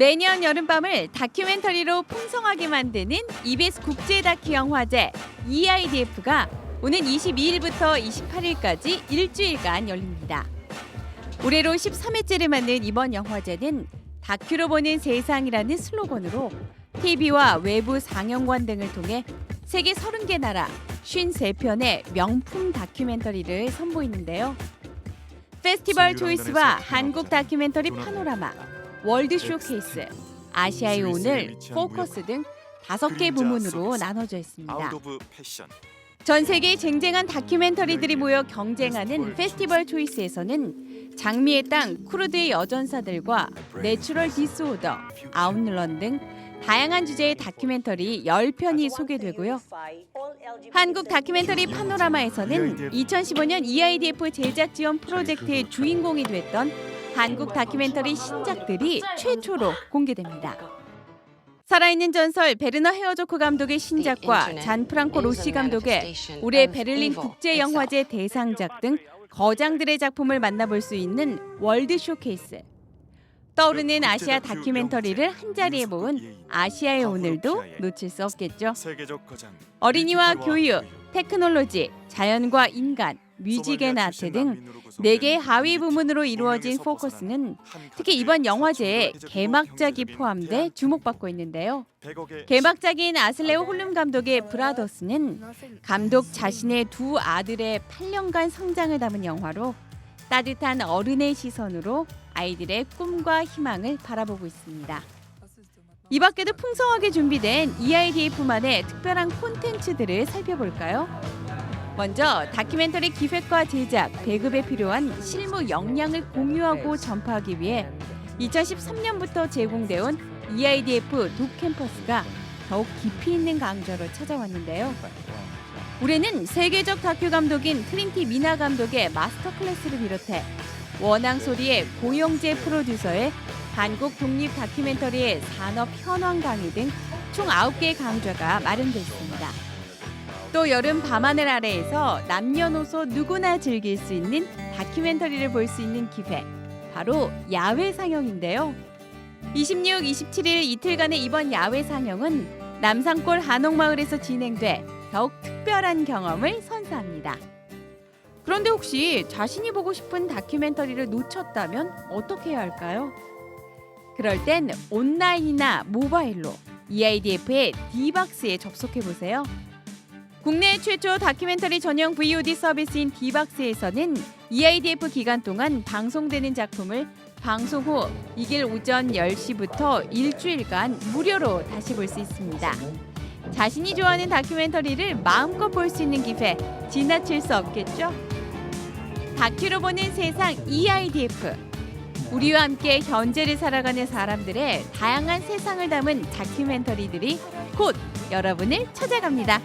매년 여름밤을 다큐멘터리로 풍성하게 만드는 EBS 국제 다큐 영화제 EIDF가 오는 22일부터 28일까지 일주일간 열립니다. 올해로 13회째를 맞는 이번 영화제는 다큐로 보는 세상이라는 슬로건으로 TV와 외부 상영관 등을 통해 세계 30개 나라 53편의 명품 다큐멘터리를 선보이는데요. 페스티벌 초이스와 한국 다큐멘터리 파노라마, 월드 쇼케이스, 아시아의 오늘, 포커스 등 다섯 개 부문으로 나눠져 있습니다. 전 세계 쟁쟁한 다큐멘터리들이 모여 경쟁하는 페스티벌 초이스에서는 장미의 땅 쿠르드의 여전사들과 내추럴 디스오더, 아웃런 등 다양한 주제의 다큐멘터리 10편이 소개되고요. 한국 다큐멘터리 파노라마에서는 2015년 EIDF 제작 지원 프로젝트의 주인공이 됐던 한국 다큐멘터리 신작들이 최초로 공개됩니다. 살아있는 전설 베르너 헤어조크 감독의 신작과 잔 프랑코 로시 감독의 올해 베를린 국제 영화제 대상작 등 거장들의 작품을 만나볼 수 있는 월드 쇼케이스. 떠오르는 아시아 다큐멘터리를 한 자리에 모은 아시아의 오늘도 놓칠 수 없겠죠. 어린이와 교육, 테크놀로지, 자연과 인간, 뮤직 앤 아트 등네 개의 하위 부문으로 이루어진 포커스는 특히 이번 영화제에 개막작이 포함돼 주목받고 있는데요. 개막작인 아슬레오 홀름 감독의 브라더스는 감독 자신의 두 아들의 8년간 성장을 담은 영화로 따뜻한 어른의 시선으로 아이들의 꿈과 희망을 바라보고 있습니다. 이 밖에도 풍성하게 준비된 EIDF만의 특별한 콘텐츠들을 살펴볼까요? 먼저 다큐멘터리 기획과 제작, 배급에 필요한 실무 역량을 공유하고 전파하기 위해 2013년부터 제공되온 E EIDF 독캠퍼스가 더욱 깊이 있는 강좌로 찾아왔는데요. 올해는 세계적 다큐 감독인 클린티 미나 감독의 마스터 클래스를 비롯해 원앙 소리의 고영재 프로듀서의 한국 독립 다큐멘터리의 산업 현황 강의 등 총 9개의 강좌가 마련돼 있습니다. 또 여름 밤하늘 아래에서 남녀노소 누구나 즐길 수 있는 다큐멘터리를 볼 수 있는 기회 바로 야외 상영인데요. 26, 27일 이틀간의 이번 야외 상영은 남산골 한옥마을에서 진행돼 더욱 특별한 경험을 선사합니다. 그런데 혹시 자신이 보고 싶은 다큐멘터리를 놓쳤다면 어떻게 해야 할까요? 그럴 땐 온라인이나 모바일로 EIDF의 D박스에 접속해 보세요. 국내 최초 다큐멘터리 전용 VOD 서비스인 D박스에서는 E EIDF 기간 동안 방송되는 작품을 방송 후 이길 오전 10시부터 일주일간 무료로 다시 볼 수 있습니다. 자신이 좋아하는 다큐멘터리를 마음껏 볼 수 있는 기회 지나칠 수 없겠죠? 다큐로 보는 세상 EIDF 우리와 함께 현재를 살아가는 사람들의 다양한 세상을 담은 다큐멘터리들이 곧 여러분을 찾아갑니다.